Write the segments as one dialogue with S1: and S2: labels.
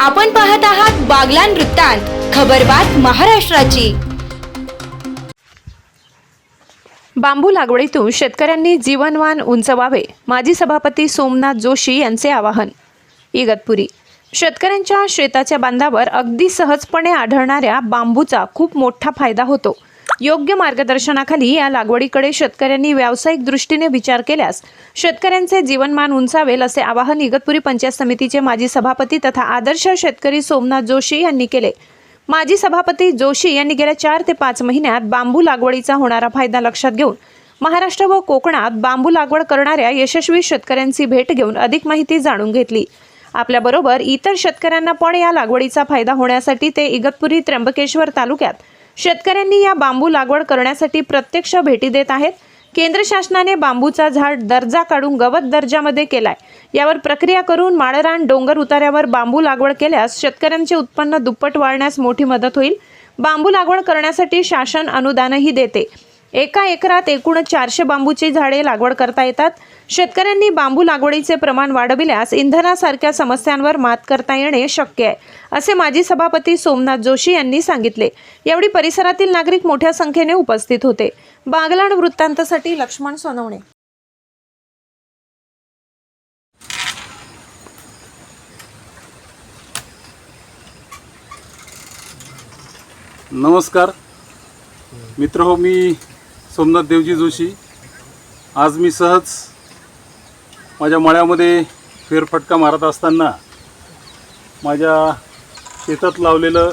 S1: आपण पाहत आहात बागलान वृत्तांत खबरबात महाराष्ट्राची.
S2: बांबू लागवडीतून शेतकऱ्यांनी जीवनवान उंचवावे माजी सभापती सोमनाथ जोशी यांचे आवाहन. इगतपुरी. शेतकऱ्यांच्या शेताच्या बांधावर अगदी सहजपणे आढळणाऱ्या बांबूचा खूप मोठा फायदा होतो. योग्य मार्गदर्शनाखाली या लागवडीकडे शेतकऱ्यांनी व्यावसायिक दृष्टीने विचार केल्यास शेतकऱ्यांचे जीवनमान उंचावेल असे आवाहन इगतपुरी पंचायत समितीचे माजी सभापती तथा आदर्श शेतकरी सोमनाथ जोशी यांनी केले. माजी सभापती जोशी यांनी गेल्या चार ते पाच महिन्यात बांबू लागवडीचा होणारा फायदा लक्षात घेऊन महाराष्ट्र व कोकणात बांबू लागवड करणाऱ्या यशस्वी शेतकऱ्यांची भेट घेऊन अधिक माहिती जाणून घेतली. आपल्याबरोबर इतर शेतकऱ्यांना पण या लागवडीचा फायदा होण्यासाठी ते इगतपुरी त्र्यंबकेश्वर तालुक्यात शेतकऱ्यांनी या बांबू लागवड करण्यासाठी प्रत्यक्ष भेटी देत आहेत. केंद्र शासनाने बांबूचा झाड दर्जा काढून गवत दर्जामध्ये केलाय. यावर प्रक्रिया करून माळरान डोंगर उतार्यावर बांबू लागवड केल्यास शेतकऱ्यांचे उत्पन्न दुप्पट वाढण्यास मोठी मदत होईल. बांबू लागवड करण्यासाठी शासन अनुदानही देते. एका एकरात एकूण चारशे बांबूची झाडे लागवड करता येतात. शेतकऱ्यांनी बांबू लागवडीचे प्रमाण वाढविल्यास इंधनासारख्या समस्यांवर मात करता येणे शक्य आहे असे माजी सभापती सोमनाथ जोशी यांनी सांगितले. यावेळी परिसरातील नागरिक मोठ्या संख्येने उपस्थित होते. बागलाण वृत्तांतासाठी लक्ष्मण सोनवणे.
S3: नमस्कार. मित्र हो मी सोमनाथ देवजी जोशी. आज मी सहज माझ्या मळ्यामध्ये फेरफटका मारत असताना माझ्या शेतात लावलेलं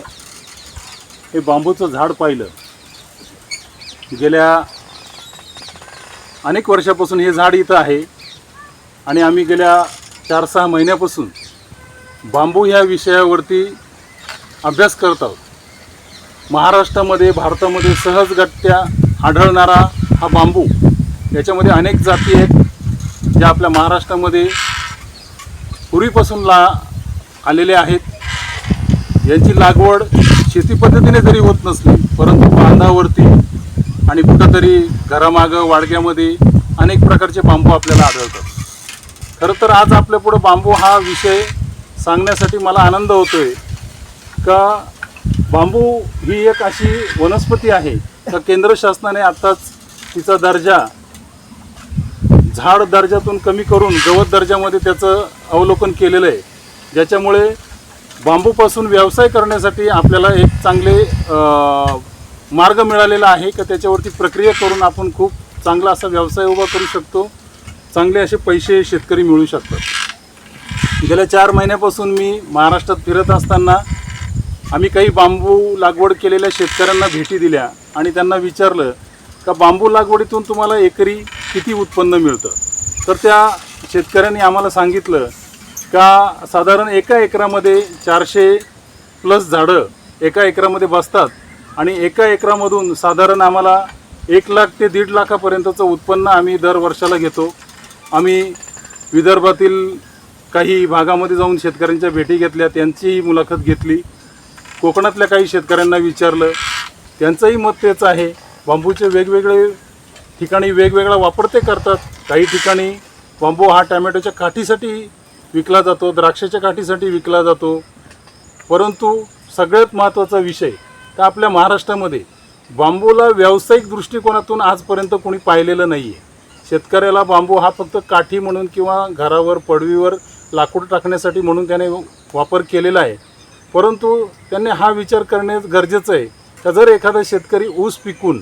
S3: हे बांबूचं झाड पाहिलं. गेल्या अनेक वर्षापासून हे झाड इथं आहे आणि आम्ही गेल्या चार सहा महिन्यापासून बांबू ह्या विषयावरती अभ्यास करत आहोत. महाराष्ट्रामध्ये भारतामध्ये सहजगट्ट्या आढळणारा हा बांबू याच्यामध्ये अनेक जाती आहेत. ज्या आपल्या महाराष्ट्रामध्ये पूर्वीपासून ला आलेले आहेत यांची लागवड शेती पद्धतीने जरी होत नसली परंतु बांधावरती आणि कुठंतरी घरामागं वाडग्यामध्ये अनेक प्रकारचे बांबू आपल्याला आढळतात. खरं तर आज आपल्यापुढं बांबू हा विषय सांगण्यासाठी मला आनंद होतो आहे का बांबू ही एक अशी वनस्पती आहे का केंद्र शासनाने आत्ताच तिचा दर्जा झाड दर्जातून कमी करून गवत दर्जामध्ये त्याचं अवलोकन केलेलं आहे. ज्याच्यामुळे बांबूपासून व्यवसाय करण्यासाठी आपल्याला एक चांगले मार्ग मिळालेला आहे. का त्याच्यावरती प्रक्रिया करून आपण खूप चांगला असा व्यवसाय उभा करू शकतो. चांगले असे पैसे शेतकरी मिळू शकतात. गेल्या चार महिन्यापासून मी महाराष्ट्रात फिरत असताना आम्ही काही बांबू लागवड केलेल्या शेतकऱ्यांना भेटी दिल्या आणि त्यांना विचारलं का बांबू लागवडीतून तुम्हाला एकरी किती उत्पन्न मिळतं? तर त्या शेतकऱ्यांनी आम्हाला सांगितलं का साधारण एका एकरामध्ये चारशे प्लस झाडं एका एकरामध्ये बसतात आणि एका एकरामधून साधारण आम्हाला एक लाख ते दीड लाखापर्यंतचं उत्पन्न आम्ही दर वर्षाला घेतो. आम्ही विदर्भातील काही भागामध्ये जाऊन शेतकऱ्यांच्या भेटी घेतल्या त्यांचीही मुलाखत घेतली. कोकणातल्या काही शेतकऱ्यांना विचारलं. त्यांचंही मत तेच आहे. बांबूचे वेगवेगळे ठिकाणी वेगवेगळा वापर ते करतात. काही ठिकाणी बांबू हा टॅमॅटोच्या काठीसाठी विकला जातो द्राक्षाच्या काठीसाठी विकला जातो. परंतु सगळ्यात महत्त्वाचा विषय का आपल्या महाराष्ट्रामध्ये बांबूला व्यावसायिक दृष्टिकोनातून आजपर्यंत कोणी पाहिलेलं नाही आहे शेतकऱ्याला बांबू हा फक्त काठी म्हणून किंवा घरावर पडवीवर लाकूड टाकण्यासाठी म्हणून त्याने वापर केलेला आहे. परंतु त्यांनी हा विचार करणे गरजेचं आहे. का जर एखादा शेतकरी ऊस पिकून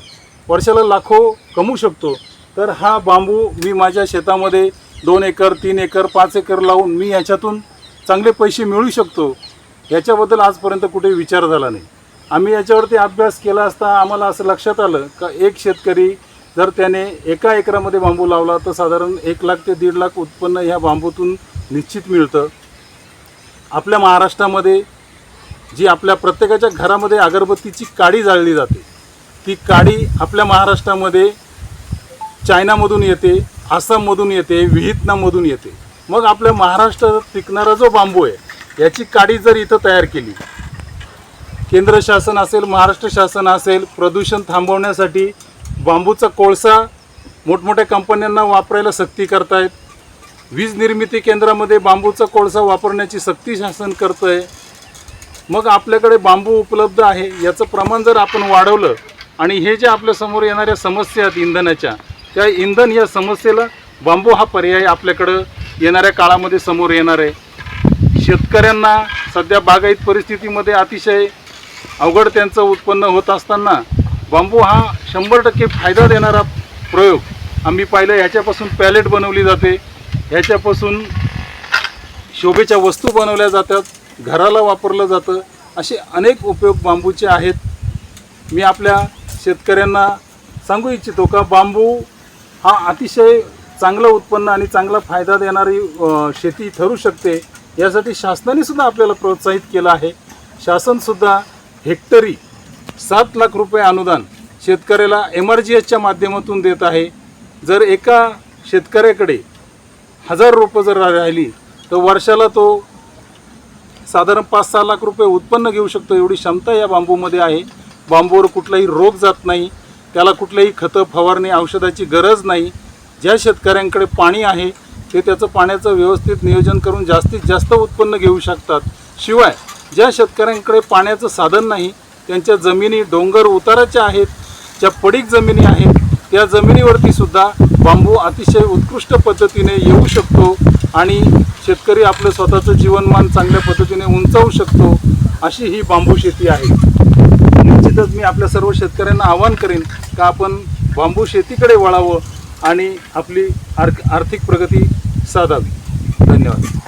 S3: वर्षाला लाखो कमवू शकतो. तर हा बांबू मी माझ्या शेतामध्ये दोन एकर तीन एकर पाच एकर लावून मी याच्यातून चांगले पैसे मिळू शकतो. याच्याबद्दल आजपर्यंत कुठे विचार झाला नाही. आम्ही याच्यावरती अभ्यास केला असता आम्हाला असं लक्षात आलं का एक शेतकरी जर त्याने एका एकरामध्ये बांबू लावला तर साधारण एक लाख ते दीड लाख उत्पन्न ह्या बांबूतून निश्चित मिळतं. आपल्या महाराष्ट्रामध्ये जी आपल्या प्रत्येकाच्या घरामध्ये अगरबत्तीची काडी जाळली जाते. ती काडी आपल्या महाराष्ट्रामध्ये चायनामधून येते आसाममधून येते व्हिएतनाममधून येते. मग आपल्या महाराष्ट्रात टिकणारा जो बांबू आहे याची काडी जर इथं तयार केली केंद्र शासन असेल महाराष्ट्र शासन असेल प्रदूषण थांबवण्यासाठी बांबूचा कोळसा मोठमोठ्या कंपन्यांना वापरायला सक्ती करतायत. वीज निर्मिती केंद्रामध्ये बांबूचा कोळसा वापरण्याची सक्ती शासन करतं आहे मग आपल्याकडे बांबू उपलब्ध आहे याचं प्रमाण जर आपण वाढवलं आणि हे जे आपल्यासमोर येणाऱ्या समस्या आहेत इंधनाच्या त्या इंधन या समस्येला बांबू हा पर्याय आपल्याकडं येणाऱ्या काळामध्ये समोर येणार आहे. शेतकऱ्यांना सध्या बागायत परिस्थितीमध्ये अतिशय अवघड त्यांचं उत्पन्न होत असताना बांबू हा शंभर टक्के फायदा देणारा प्रयोग आम्ही पाहिलं. ह्याच्यापासून पॅलेट बनवली जाते. ह्याच्यापासून शोभेच्या वस्तू बनवल्या जातात. घराला वापरलं जातं. असे अनेक उपयोग बांबूचे आहेत. मी आपल्या शेतकऱ्यांना सांगू इच्छितो का बांबू हा अतिशय चांगलं उत्पन्न आणि चांगला फायदा देणारी शेती ठरू शकते यासाठी शासनाने सुद्धा आपल्याला प्रोत्साहित केलं आहे. शासनसुद्धा हेक्टरी सात लाख रुपये अनुदान शेतकऱ्याला एम आर जी एसच्या माध्यमातून देत आहे. जर एका शेतकऱ्याकडे हजार रोपं जर राहिली तर वर्षाला तो साधारण पाच सहा लाख रुपये उत्पन्न घेऊ शकतो एवढी क्षमता या बांबूमध्ये आहे. बांबूवर कुठलाही रोग जात नाही त्याला कुठलंही खतं फवारणी औषधाची गरज नाही. ज्या शेतकऱ्यांकडे पाणी आहे ते त्याचं पाण्याचं व्यवस्थित नियोजन करून जास्तीत जास्त उत्पन्न घेऊ शकतात. शिवाय ज्या शेतकऱ्यांकडे पाण्याचं साधन नाही त्यांच्या जमिनी डोंगर उताराच्या आहेत ज्या पडीक जमिनी आहेत त्या जमिनीवरती सुद्धा बांबू अतिशय उत्कृष्ट पद्धतीने येऊ शकतो आणि शेतकरी आपलं स्वतःचं जीवनमान चांगल्या पद्धतीने उंचावू शकतो अशी ही बांबू शेती आहे. निमित्तच मी आपल्या सर्व शेतकऱ्यांना आवाहन करेन का आपण बांबू शेतीकडे वळावं आणि आपली आर्थिक प्रगती साधावी. धन्यवाद.